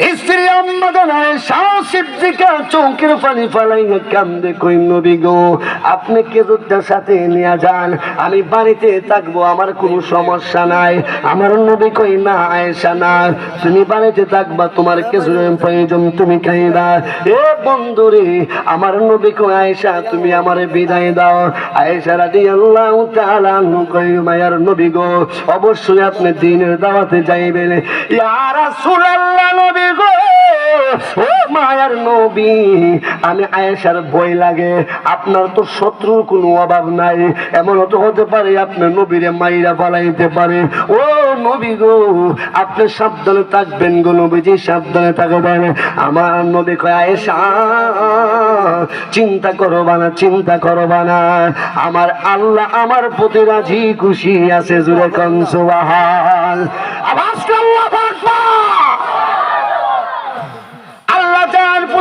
স্ত্রী আম্মাদান আয়েশা চৌকের পানি কান্দে কই নবী গো? আপনি সাথে নিয়ে যান, আমি বাড়িতে থাকব, আমার কোনো সমস্যা নাই। আমার নবী কই না না। তুমি বাড়িতে থাকবা, তোমার কেজুরের প্রয়োজন তুমি খাইবা এ বন্ধুরে, আমার নবী কই, আয়েশা, তুমি আমার বিদায় দাও। আয়েশা রাদিয়াল্লাহু তাআলা আনহু কই, মায়ার নবী গো, অবশ্যই আপনি দিনের দাওয়াতে যাইবেন। ইয়া রাসূলুল্লাহ নবী গো! ও মায়ার নবী, আমি আয়েশার ভয় লাগে। আপনার তো শত্রুর কোনো অভাব নাই। এমন তো হতে পারে আপনার নবীরে মাইরা পালাইতে পারে ও নবী গো, আপনি সাবধানে থাকবেন গো নবীজি, সাবধানে থাকবেন। আমার নবী কয়, আয়েশা, চিন্তা করবা না, চিন্তা করবা না। আমার আল্লাহ আমার প্রতি রাজি খুশি আছে জুড়ে কনসুবাহান আওয়াজ আল্লাহু আকবার।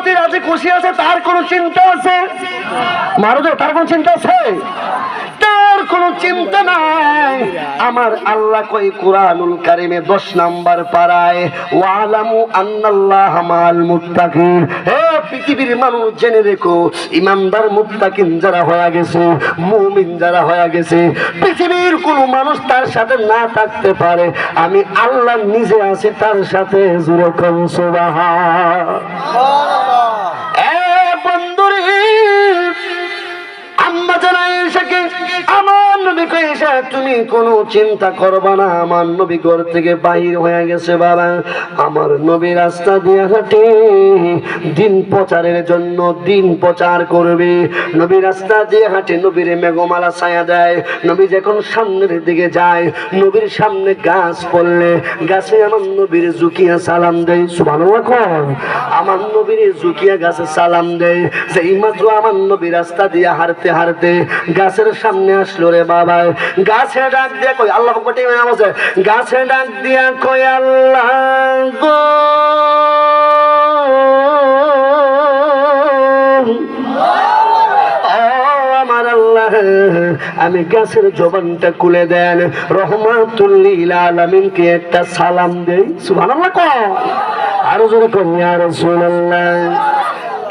প্রতি রাজি খুশি আছে, তার কোনো চিন্তা আছে? মারুদে তার কোনো চিন্তা আছে? তার কোনো চিন্তা নাই। আমার আল্লাহ কই কোরআনুল কারিমে দশ নাম্বার পাড়ায়, ওয়ালামু আন্নাল্লাহ মাল মুত্তাকিন। হে পৃথিবীর মানুষ, জেনে রেখো, ইমানদার মুত্তাকিন যারা হয়ে গেছে, মুমিন যারা হয়ে গেছে, পৃথিবীর কোনো মানুষ তার সাথে না থাকতে পারে। আমি আল্লাহ নিজে আছি তার সাথে জুড়ে কম সুবহান। তুমি কোনো চিন্তা করবা না। আমার নবী ঘর থেকে বাহির হয়ে গেছে বাবা। আমার নবী রাস্তা দিয়ে হাঁটে। দিন প্রচারের জন্য দিন প্রচার করবে। নবী রাস্তা দিয়ে হাঁটে, নবীর মেঘমালা ছায়া দেয়। নবী যখন সামনের দিকে যায়, নবীর সামনে গাছ পড়লে, গাছে আমার নবীর জুকিয়া সালাম দেয়। কোন আমার নবীর জুকিয়া গাছে সালাম দেয়। সেই মাত্র আমার নবী রাস্তা দিয়ে হারতে হারতে গাছের সামনে আসলো রে বাবা। গাছে ডাক দিয়া কই, আল্লাহ আছে গাছে। ডাক দিয়া কই, আল্লাহ গো। আমি গাছের জবানটা খুলে দেন। রহমাতুল্লিল আলামিনকে একটা সালাম দেই। সুবহানাল্লাহ কর আরও জোরে কর ইয়া রাসূলুল্লাহ।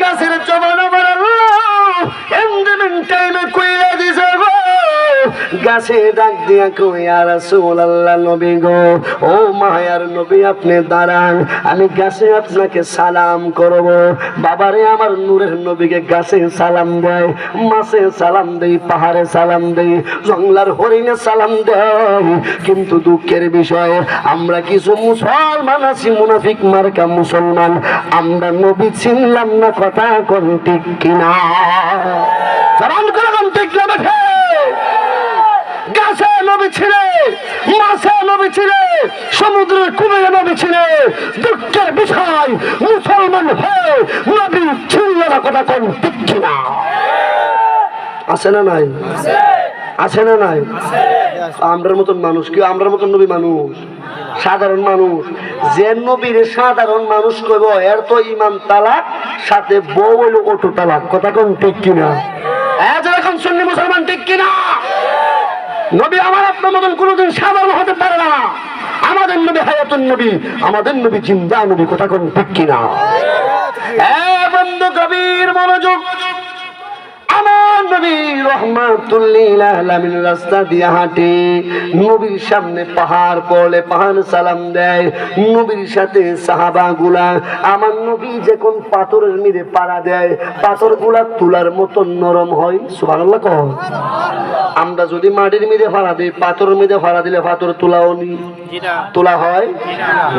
গাছের জবান আমার আল্লাহ গাছে ডাক দিয়া কই আর রাসূলুল্লাহ, নবী গো, ও মায়ার নবী, আপনি দাঁড়ান, আমি গাছে আপনাকে সালাম করব। বাবারে, আমার নূরের নবীকে গাছে সালাম দেয়, মাছে সালাম দেই, পাহাড়ে সালাম দেই, জঙ্গলার হরিণে সালাম দেয়। কিন্তু দুঃখের বিষয়, আমরা কিছু মুসলমান আছি, মুনাফিক মার্কা মুসলমান, আমরা নবী চিনলাম না, কথা কোন ঠিক কিনা? ঠিক না নবী নবী সমুদ্রের নবী দুঃখের বিষয়, মুসলমান হয়ে নবী ছিল কথা কোন আছে না নাই? আছে না নাই? আমরার মতন মানুষ কি? আমরার মতন নবী মানুষ? সাধারণ মানুষ। যে নবীর সাধারণ মানুষ কইব, এর তো ইমান তালাক, সাথে বউ হইল অটো তালাক। কথা কোন, ঠিক কিনা? এখন শুননি মুসলমান, ঠিক কিনা? নবী আমার আপনার মতন কোনোদিন সাধারণ হতে পারে না। আমাদের নবী হায়াতুন নবী আমাদের নবী জিন্দা নবী কথা কোন ঠিক কিনা? এ বন্ধু কবির মনোযোগ। আমার নবী রহমাতুল্লিল আলামিন রাস্তা দিয়ে হাঁটে। নবীর সামনে পাহাড় পড়লে পাহাড় সালাম দেয়। নবীর সাথে সাহাবা আমার নবী যখন পাথরের মিরে পাড়া দেয় পাথর তুলার মতো নরম হয়। সুবহানাল্লাহ কহ আমরা যদি মাটির মিরে ফাড়া দিই পাথর মিরে ফাড়া দিলে পাথর তুলাও নি। তোলা হয়?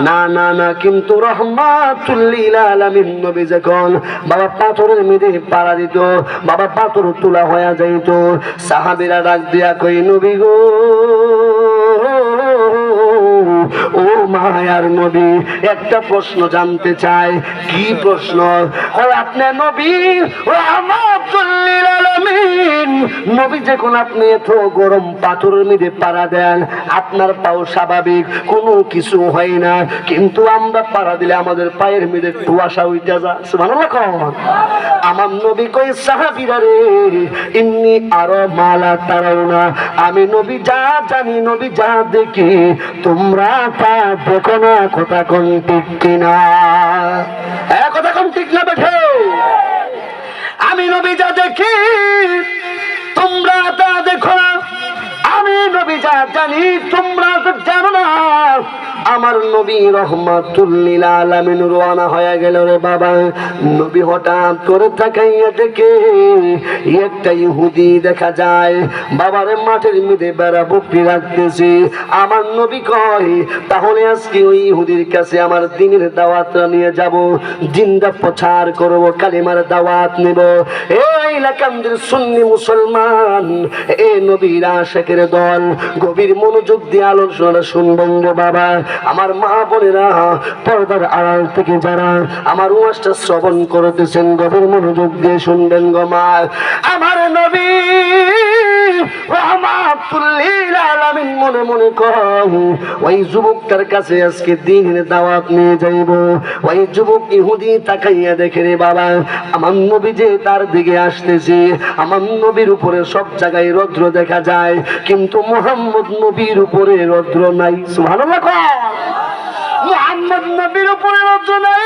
না না না কিন্তু রহমাতুল্লিল আলামিন নবী যখন বাবা পাথরের মিরে পাড়া দিত বাবা পাথর তোলা হয়ে যাইত সাহাবিরা ডাক দিয়া কই নবী গো ও মায়ার নবী, একটা প্রশ্ন জানতে চাই। কি প্রশ্ন? ও আপনার নবী, রহমাতুল্লিল আলামিন। নবী যখন আপনি এত গরম পাথরের মধ্যে পাড়া দেন, আপনার পাও স্বাভাবিক, কোনো কিছু হয় না। কিন্তু আমরা পাড়া দিলে আমাদের পায়ের মধ্যে কুয়াশা উঠে যা। কোন। আমার নবী কই সাহাবীরা রে, ইন্নি আরও মালা তারাও না আমি নবী যা জানি, নবী যা দেখি, তোমরা তা জোরে কোনো কথা কোন ঠিক কিনা। কথা কোন ঠিক না বেঠে? আমি নবী যা দেখি, তোমরা তা দেখো আমি নবী যা জানি, তোমরা তো জানো না। আমার নবী রহমাতুল্লিল আলামিন রওনা হয়ে গেল রে বাবা। নবী হঠাৎ করে তাকাইয়া দেখে একটা ইহুদি দেখা যায়। বাবার মাঠের মধ্যে বেড়া বকরি রাখতেছে। আমার নবী কয়, তাহলে আজকে ওই ইহুদির কাছে আমার দিনের দাওয়াতটা নিয়ে যাব। জিন্দা প্রচার করব, কালিমার দাওয়াত নেব। এই এলাকান্দের সুন্নি মুসলমান, এ নবীর আশেকের দল। গভীর মনোযোগ দিয়ে আলোচনা শুনবেন রে বাবা। আমার মা বোনেরা পর্দার আড়াল থেকে যারা আমার ওয়াজটা শ্রবণ করতেছেন, গভীর মনোযোগ দিয়ে শুনবেন গো আমার নবী রহমাতুল্লিল মনে মনে কয়, ওই যুবকটার কাছে আজকে দিনের দাওয়াত নিয়ে যাইব। ওই যুবক ইহুদি তাকাইয়া দেখে রে বাবা, আমার নবী যে তার দিকে আসতেছে, আমার নবীর উপরে সব জায়গায় রৌদ্র দেখা যায়, কিন্তু মোহাম্মদ নবীর উপরে রৌদ্র নাই। সুবহানাল্লাহ কয়। মোহাম্মদ নবীর উপরে রৌদ্র নাই।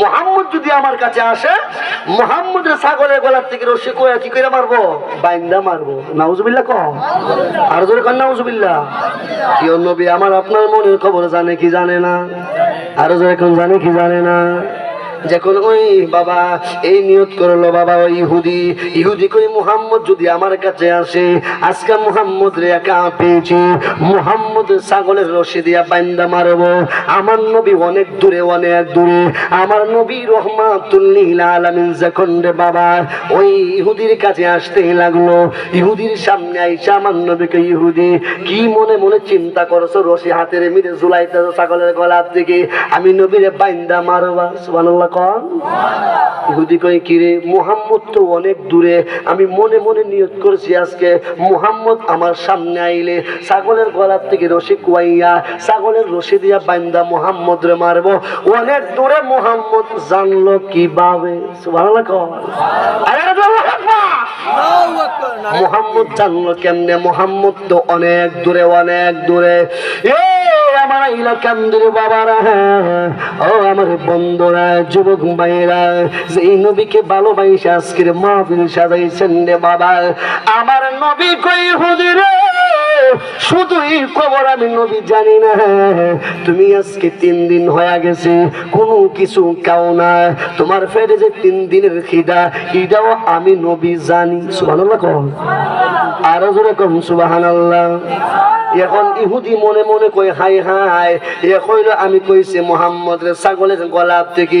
মোহাম্মদ যদি আমার কাছে আসে, মোহাম্মদের ছাগলের গলার থেকে রশি কয়া কি করে মারবো? বাইন্দা মারবো। নাউজুবিল্লা কম আর জোরে কন নাউজুবিল্লা কি নবী, আমার আপনার মনের খবর জানে কি জানে না? আর জোরে কোন, জানে কি জানে না? যখন ওই বাবা এই নিয়ত করল, বাবা ওই ইহুদি ইহুদি কই, মুহাম্মদ, যদি আমার কাছে আসে, আজকে মুহাম্মদ রে একা পেয়েছি, মুহাম্মদ ছাগলের রশি দিয়া বান্দা মারবো, আমার নবী অনেক দূরে অনেক দূরে, আমার নবী রহমাতুল্লিল আলামিন যখন রে বাবা ওই ইহুদির কাছে আসতে লাগল, ইহুদির সামনে আইসা আমার নবীকে, ইহুদি, কি মনে মনে চিন্তা করছ, রশি হাতের মিলে ঝুলাইতেছো ছাগলের গলার থেকে আমি নবীরে বাইন্দা মারবা, সুবহানাল্লাহ কন? ইহুদি কিরে মুহাম্মদ তো অনেক দূরে। আমি মনে মনে নিয়ত করেছি আজকে মুহাম্মদ আমার সামনে আইলে ছাগলের গলার থেকে রশি কুয়াইয়া ছাগলের রশি দিয়া বাইন্দা মুহাম্মদ রে মারবো। অনেক দূরে মুহাম্মদ জানলো কীভাবে? কন। আকবার মোহাম্মদ জানলো কেমনে? মোহাম্মদ তো অনেক দূরে অনেক দূরে। এ আমার ইলাকান্দির বাবারা? ও আমার বন্ধুরা যুবক ভাইয়েরা যে এই নবীকে ভালোবাসে, আজকের সাজাইছেন রে বাবা। আমার নবী কই শুধুই খবর আমি নবী জানি না। তুমি আজকে তিন দিন হয়ে গেছে, কোনো কিছু না। তোমার ফেরে যে তিন দিনের খিদা, এটাও আমি নবী জানি। আরও জোরে কম, সুবহানাল্লাহ। এখন ইহুদি মনে মনে কই হাই হাই এ কইল আমি কইছে মোহাম্মদ রে ছাগলের গলাপ থেকে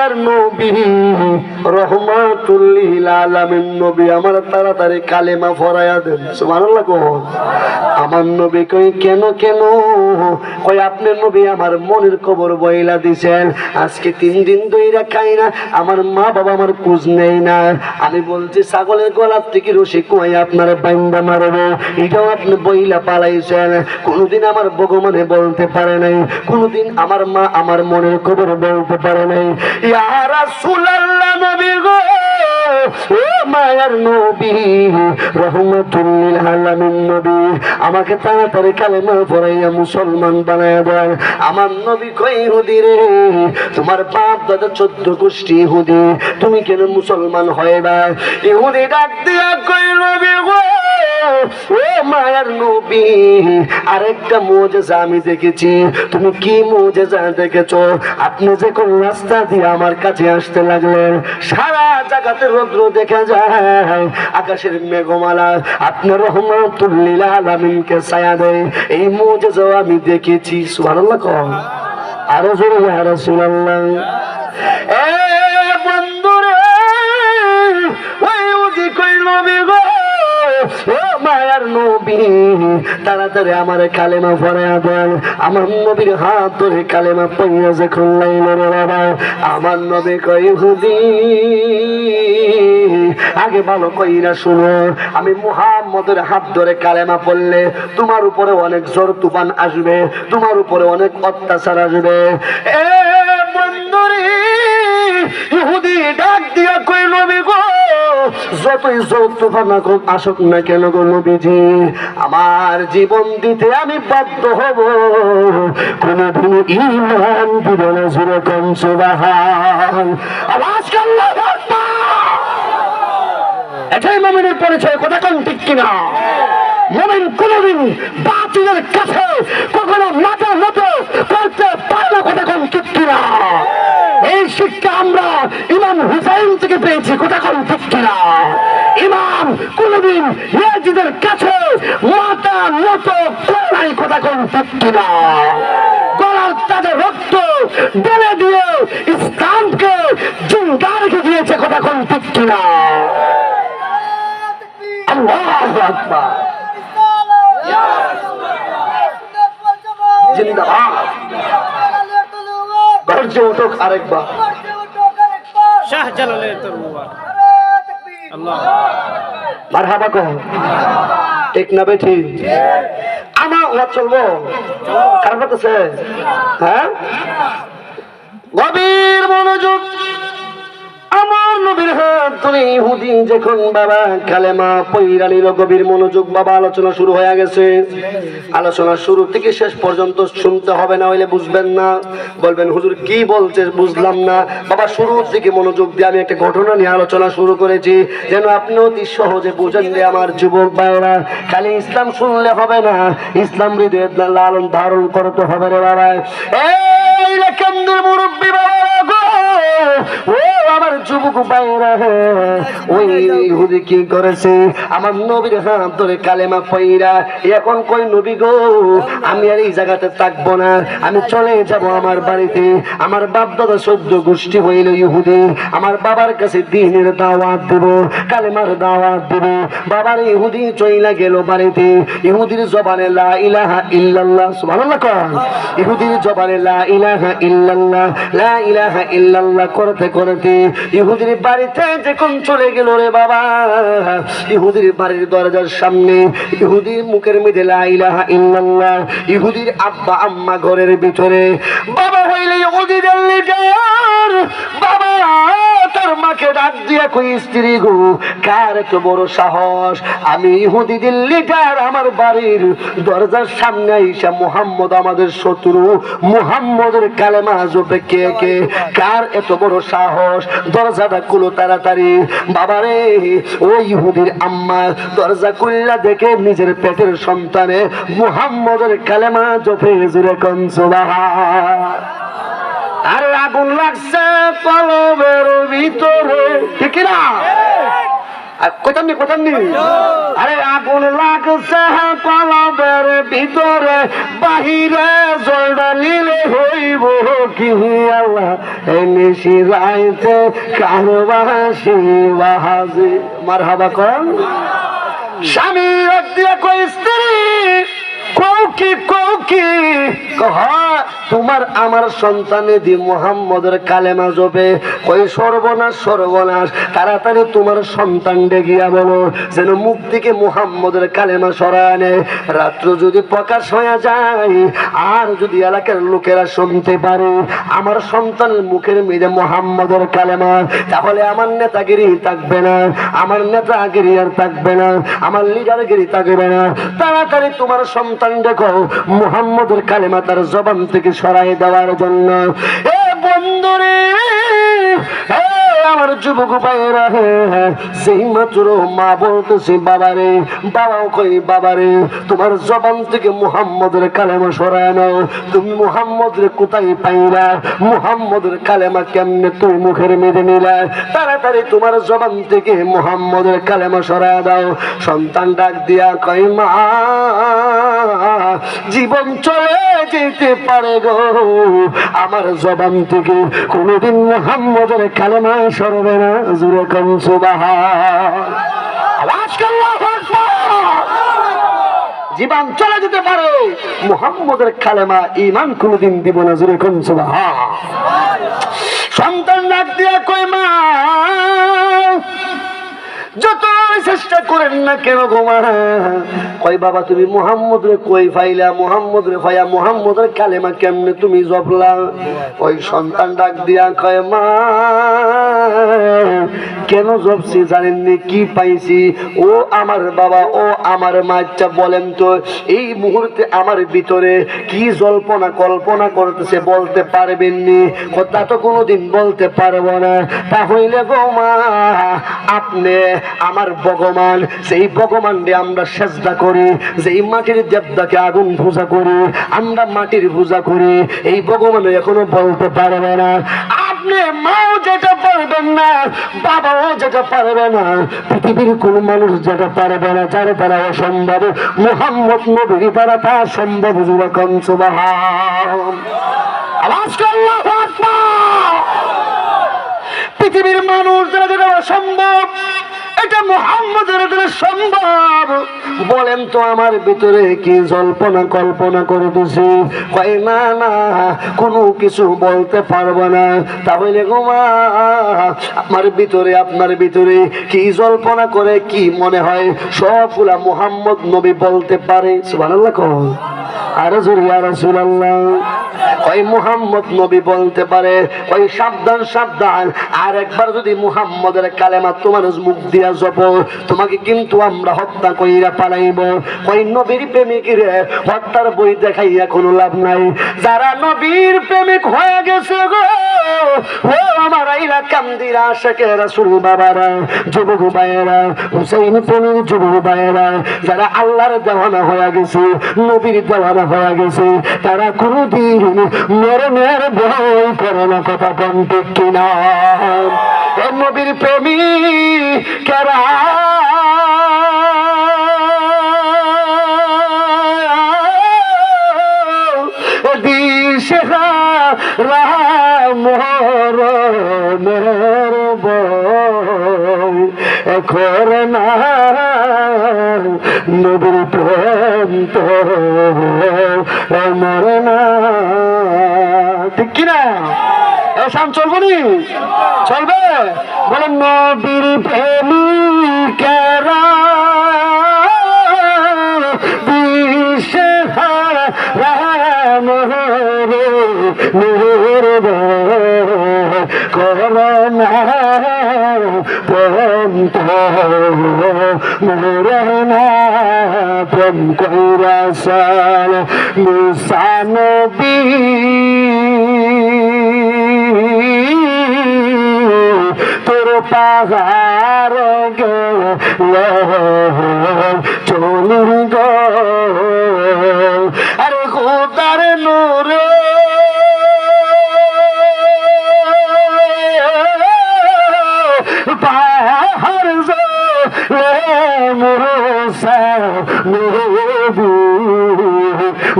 আমার মনের খবর বইলা দিছেন। আজকে তিন দিন খাই না, আমার মা বাবা আমার নেই না। আমি বলছি, ছাগলের গলার থেকে রসি কুয়াই আপনার বান্দা মারবো। এটাও আপনি বইলা পালাইছেন। কোনোদিন আমার ভগবানে বলতে পারে নাই। কোনোদিন আমার মা আমার মনের কবর বলতে পারে নাই। আমাকে তাড়াতাড়ি কালেমা পড়াইয়া মুসলমান বানায় আমার নবী কই হুদি রে, তোমার বাপ দাদা চোদ্দ গোষ্ঠী হুদি, তুমি কেন মুসলমান হয় না? ইহুদি ডাক দিয়া কই নবী গো, ও মায়ার নবী, আরেকটা মোজেজা আমি দেখেছি। তুমি কি মোজেজা দেখেছ? আপনি যে কোন রাস্তা দিয়ে আমার কাছে আসতে লাগলেন। সারা জায়গাতে রৌদ্র দেখা যায়। আকাশের মেঘমালা আপনার আলামিনকে ছায়া দেয়। এই মুজিজা আমি দেখেছি, সুবহানাল্লাহ কম আরও জোরে ইয়া রাসূলুল্লাহ বন্ধুরে, ওই উজি কই নবী গো। মায়ার নবী, তাড়াতাড়ি আমার কালেমা দেন। আমার নবীর হাত ধরে কালেমা রে বাবা, আমার নবী কই হুদি আগে ভালো কইরা শুনো, আমি মুহাম্মদের হাত ধরে কালেমা পড়লে তোমার উপরে অনেক জোর তুফান আসবে, তোমার উপরে অনেক অত্যাচার আসবে। এ ইহুদি ডাক দিয়া কই নবী গো, যতই না কেন গো নবীজি? আমার জীবন দিতে আমি বাধ্য হব। কোনদিন ইমান দিব না জুড়ে কম সুবাহান আওয়াজ কাল্লা এটাই মমিনের পরিচয়, কথা ঠিক কিনা? মমিন কোনদিন বাতিলের কাছে কখনো মাথা মতো করতে পারে না, কথা কোন ঠিক কিনা? এই শিক্ষা আমরা ইমাম হুসাইন থেকে পেয়েছি। কথা কোন কিনা? ইমাম কোনদিন ইয়াজিদের কাছে মতো করে নাই, কথা কোন কিনা? গলার তাদের রক্ত ঢেলে দিয়ে ইসলামকে জিন্দা রেখে দিয়েছে, কথা কোন আকবার। জিন্দাবাদ। গর্জে উঠুক আরেকবার। শাহ জালালের তরুয়ার আল্লাহ। মারহাবা কহ ঠিক না বেঠি? আমার ওয়াজ চলবো খারাপ হ্যাঁ? নবীর হাত ধরে ইহুদি যখন বাবা কালেমা পৈরানির গভীর মনোযোগ বাবা আলোচনা শুরু হয়ে গেছে। আলোচনা শুরু থেকে শেষ পর্যন্ত শুনতে হবে, না হইলে বুঝবেন না। বলবেন, হুজুর, কি বলছে? বুঝলাম না। বাবা শুরু থেকে মনোযোগ দিয়ে, আমি একটা ঘটনা নিয়ে আলোচনা শুরু করেছি। যেন আপনি অতি সহজে বুঝেন যে আমার যুবক ভাইরা খালি ইসলাম শুনলে হবে না, ইসলাম হৃদয়ে লালন ধারণ করতে হবে রে বাবা। এই রে কেন্দ্রের মুরব্বী বাবা ও আমার যুবক ভাইরা ওই ইহুদি কি করেছে? আমার নবীর হাত ধরে কালেমা পইরা এখন কই নবী গো? আমি আর এই জায়গাতে থাকব না। আমি চলে যাব আমার বাড়িতে। আমার বাপ দাদা সদ্য গোষ্ঠী হইল ইহুদি। আমার বাবার কাছে দিনের দাওয়াত দেব কালেমার দাওয়াত দেব। বাবার ইহুদি চইলা গেল বাড়িতে। ইহুদির জবানে লা ইলাহা ইল্লাল্লাহ সুবহানাল্লাহ কর ইহুদির জবানে লা ইলাহা ইল্লাল্লাহ লা ইলাহা ইল্লাল্লাহ। করতে করতে ইহুদির বাড়িতে যখন চলে গেল রে বাবা, ইহুদির বাড়ির দরজার সামনে ইহুদির মুখের মধ্যে লাইলাহা ইল্লাল্লাহ, ইহুদির আব্বা আম্মা ঘরের ভিতরে, বাবা হইলে ইহুদিদের লিডার, বাবা তার মাকে ডাক দিয়া কই, স্ত্রী গো, কার এত বড় সাহস? আমি ইহুদিদের লিডার আমার বাড়ির দরজার সামনে আইসা মুহাম্মদ আমাদের শত্রু, মুহাম্মদের কালেমা জপে কে কে? কার এত বড় সাহস? দরজাটা খুলো তাড়াতাড়ি। বাবারে, ও ইহুদির আম্মা, দরজা খুললা দেখে নিজের পেটের সন্তানে মুহাম্মদের কালেমা জপে জুড়ে কনসুবাহা আরে আগুন লাগছে কলবের ভিতরে। ঠিক না কোথান্নি কোথান্নি আরে আগুন লাগছে কলবের ভিতরে। বাহিরে জলটা নিলে হইব কি আল্লাহ? এনে শিরাইতে কারবাসি বাহাজি মার হাবা কন স্বামী দিয়ে কই স্ত্রী, কৌকি কৌকি, কহ তোমার আমার সন্তানে দি মোহাম্মদের কালেমা জপে। কই, সর্বনাশ সর্বনাশ, তাড়াতাড়ি তোমার সন্তান ডেগিয়া বলো যেন মুখ থেকে মোহাম্মদের কালেমা সরায় নেয় রাত্র যদি প্রকাশ হয়ে যায়, আর যদি এলাকার লোকেরা শুনতে পারে, আমার সন্তানের মুখের মেয়েদে মোহাম্মদের কালেমা, তাহলে আমার নেতাগিরি থাকবে না, আমার নেতাগিরি আর থাকবে না, আমার লিডারগিরি থাকবে না। তাড়াতাড়ি তোমার সন্তান দেখো, মোহাম্মদের কালেমা তার জবান থেকে সরাই দেওয়ার জন্য। এ বন্ধুরে আমার যুবক ভাইয়েরা সেই মাত্র মা বলতেছে, বাবারে বাবাও কই, বাবারে, তোমার জবান থেকে মুহাম্মদের কালেমা সরায় নাও। তুমি মুহাম্মদের কোথায় পাইলা? মুহাম্মদের কালেমা কেমনে তুমি মুখের মেঝে নিলা? তাড়াতাড়ি তোমার জবান থেকে মুহাম্মদের কালেমা সরায় দাও। সন্তান ডাক দিয়া কয়, মা, জীবন চলে যেতে পারে গো। আমার জবান থেকে কোনোদিন মুহাম্মদের কালেমা সরবে না জুড়ে জীবন চলে যেতে পারে। মুহাম্মদের খালেমা ইমান কোনদিন দিব না, জুড়ে কম সুবাহা। সন্তান ডাক দিয়া কই মা যত চেষ্টা করেন না কেন গোমা কই বাবা, তুমি মোহাম্মদ রে কই ফাইলা? মোহাম্মদ রে ফাইয়া মোহাম্মদ রে কালেমা কেমনে তুমি জপলা? ওই সন্তান ডাক দিয়া কয়, মা কেন জপছি জানেননি? কি পাইছি? ও আমার বাবা, ও আমার মাচ্চা বলেন তো, এই মুহূর্তে আমার ভিতরে কি জল্পনা, কল্পনা করতেছে বলতে পারবেননি? কথা তো কোনোদিন বলতে পারব না। তাহলে গো মা, আপনি, আমার ভগবান, সেই ভগবান দিয়ে আমরা সেজদা করি যেই মাটির দেবদাকে আগুন পূজা করি, আমরা মাটির পূজা করি, এই ভগবান এখনও বলতে পারবে না। আপনি মাও যেটা পারবেন না, বাবাও যেটা পারবে না। পৃথিবীর কোন মানুষ যেটা পারবে না, যার দ্বারা অসম্ভব। মোহাম্মদ নবীর দ্বারা তা সম্ভব করল্লাহ পৃথিবীর মানুষ যারা যেটা অসম্ভব মোহাম্মদের সম্ভব। বলেন তো আমার ভিতরে কি জল্পনা, কল্পনা করে দিছি কয়, না না, কোনো কিছু বলতে পারব না। তাহলে গো মা আমার ভিতরে, আপনার ভিতরে কি জল্পনা করে, কি মনে হয়? সবগুলা মোহাম্মদ নবী বলতে পারে। সুবহানাল্লাহ কহ আরে জুরিয়া রাসূলুল্লাহ। ওই মুহাম্মদ নবী বলতে পারে, ওই সাবধান সাবধান। আর একবার যদি মুহাম্মদের কালেমা তোমার মুখ দিয়া তোমাকে কিন্তু আমরা হত্যা কইরা পালাইব। ওই নবীর হত্যার বই দেখাইয়া কোনো লাভ নাই। যারা নবীর প্রেমিক হয়ে গেছে গো আমার কান্দিরা বাবারা, যুবক ভাইয়েরা যুবক ভাইয়েরা, যারা আল্লাহর দেওয়ানা হয়ে গেছে, নবীর দেওয়ানা হয়ে গেছে, তারা কোনোদিন মরণের ভয় করে না কথা ঠিক কিনা? নবীর প্রেমী, কেরা? মের না নবীর প্রেম তো না ঠিক কিনা? এসাম চলবো নি? চলবে? বলে নবীর প্রেমিকেরা দিশেহারা রাম রে নূর করোনা প্রেম তো মোরনা প্রেম কৈরাসাল মুসানবী তোর পাহাড় গেল চলি গো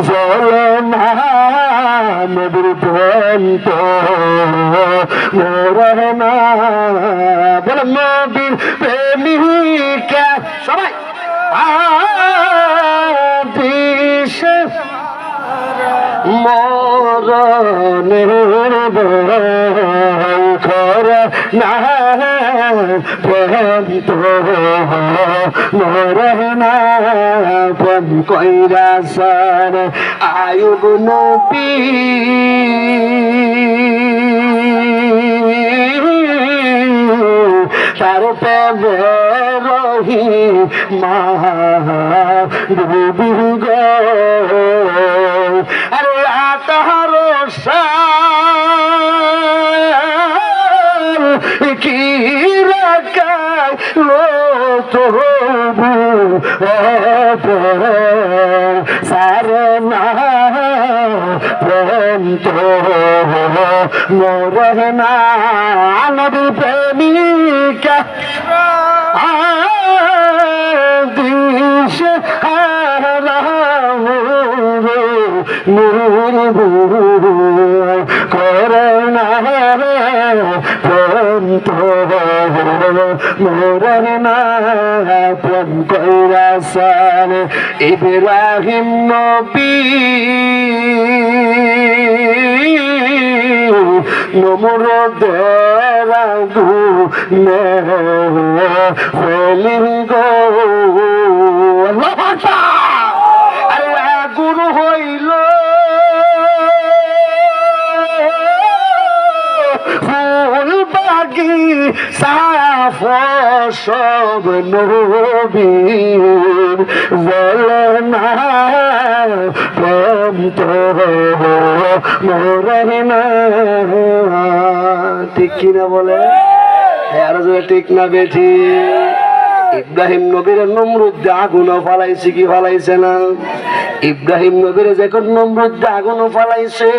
জলনা নবীর প্রেন্ত মোরনা বলে নবীর প্রেমিকা সবাই। আদিশ মরণের খর না প্রেম তো মরনা প্রেম কৈরাসর আয়ুব নবী। তার রহি মা আরে আতার তবু সারে না প্রেম তো মোর না নবী প্রেমিকা দিশ না প্রেম না প্রেম কৈরাসার ইব্রাহিম নবী, নমরদের আগুনে হলি গো আল্লাহু! আরে আগুন হইল সাফ সব নবীর বলে? না প্রেম তো মরে না ঠিক কিনা বলে আর যদি ঠিক না বেঠি। ইব্রাহিম নবীর নমরুদ্দে আগুনও ফালাইছে কি ফালাইছে না? ইব্রাহিম নবীর যখন নমরুদ্দে আগুনও ফালাইছে,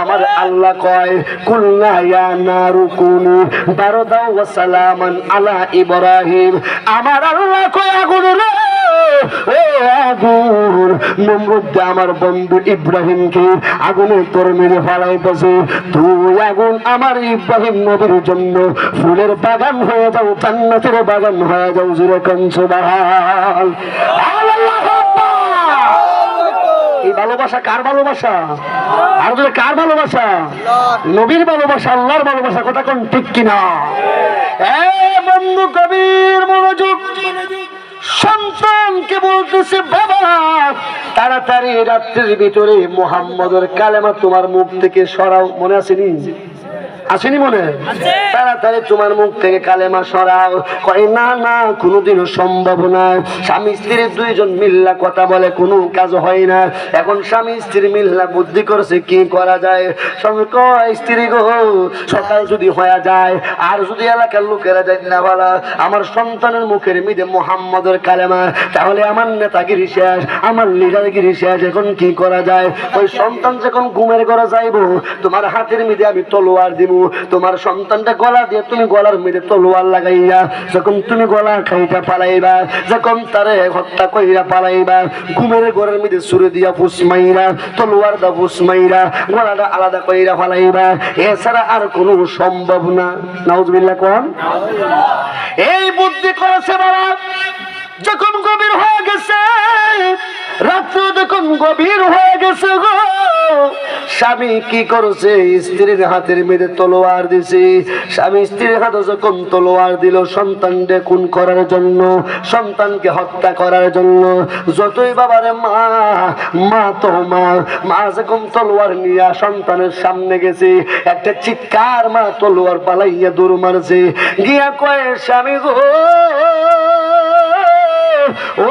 আমার আল্লাহ কয় কুল্লা ইয়া নারু কুনু বারদাও ওয়া সালামান আলা ইব্রাহিম। আমার আল্লাহ কয় আগুন রে আগুন নমরুদ্দে আমার বন্ধু ইব্রাহিমকে আগুনে তোর মেরে ফালাইতেছে। তুই আগুন আমার ইব্রাহিম নবীর জন্য ফুলের বাগান হয়ে যাও জান্নাতের বাগান হয়ে যাও জুড়ে কনসুবাহাল এই ভালোবাসা কার ভালোবাসা? আর যদি কার ভালোবাসা? নবীর ভালোবাসা আল্লাহর ভালোবাসা কথা কোন ঠিক কিনা? এ বন্ধু কবির মনোযোগ। সন্তানকে বলতেছে বাবা তাড়াতাড়ি রাত্রির ভিতরে মোহাম্মদের কালেমা তোমার মুখ থেকে সরাও। মনে আসেনি আসেনি মনে? তাড়াতাড়ি তোমার মুখ থেকে কালেমা সরাও। কয় না না কোনোদিনও সম্ভব না। স্বামী স্ত্রীর দুইজন মিল্লা কথা বলে কোনো কাজ হয় না। এখন স্বামী স্ত্রী মিল্লা বুদ্ধি করছে কি করা যায়? স্বামী কয় স্ত্রী গো সকাল যদি হয়ে যায় আর যদি এলাকার লোকেরা যায় না বলা আমার সন্তানের মুখের মিদে মোহাম্মদের কালেমা তাহলে আমার নেতাগিরি শেষ আমার লিডারগিরি শেষ এখন কি করা যায়? ওই সন্তান যখন ঘুমের ঘরে যাইবো তোমার হাতের মিদে আমি তলোয়ার দিব। তোমার সন্তানটা গলা দিয়ে তুমি গলার মিদে তলোয়ার লাগাইয়া, যখন তুমি গলা খাইটা পালাইবা, যখন তারে হত্যা কইরা পালাইবা, ঘুমের ঘরের মিদে সুরে দিয়া ফুসমাইরা তলোয়ার দা ফুসমাইরা গলাটা আলাদা কইরা পালাইবা এছাড়া আর কোনো সম্ভব না। নাউজবিল্লাহ কোন? এই বুদ্ধি করেছে বাবা, যখন গভীর হয়ে গেছে রাত্র যখন গভীর হয়ে গেছে গো। স্বামী কি করছে? স্ত্রীর হাতের মেয়েদের তলোয়ার স্বামী স্ত্রীর হাতে যখন তলোয়ার দিল খুন করার জন্য, সন্তানকে হত্যা করার জন্য। যতই বাবারে মা মা তো মা মা যখন তলোয়ার নিয়ে সন্তানের সামনে গেছে, একটা চিৎকার মা তলোয়ার পালাইয়া দৌড় মারছে। গিয়া কয়ে, স্বামী গো, ও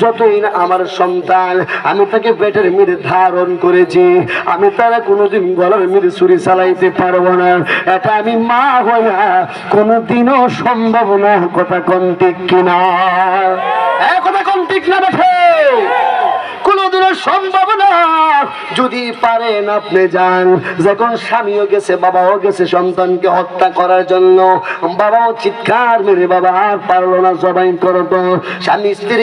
যতই আমার সন্তান, আমি তাকে পেটের মেরে ধারণ করেছি। আমি তারা কোনোদিন গলার মেরে ছুরি চালাইতে পারব না। এটা আমি মা হইয়া কোনোদিনও সম্ভব না, কথা কম ঠিক কিনা? এ কথা কম ঠিক না দেখে কোনোদিনও সম্ভব না। যদি পারেন আপনি যান। যখন স্বামীও গেছে, বাবাও গেছে সন্তানকে হত্যা করার জন্য, বাবাও চিৎকার মেরে, বাবা, আর পারল না, জবাই করতো স্বামী স্ত্রী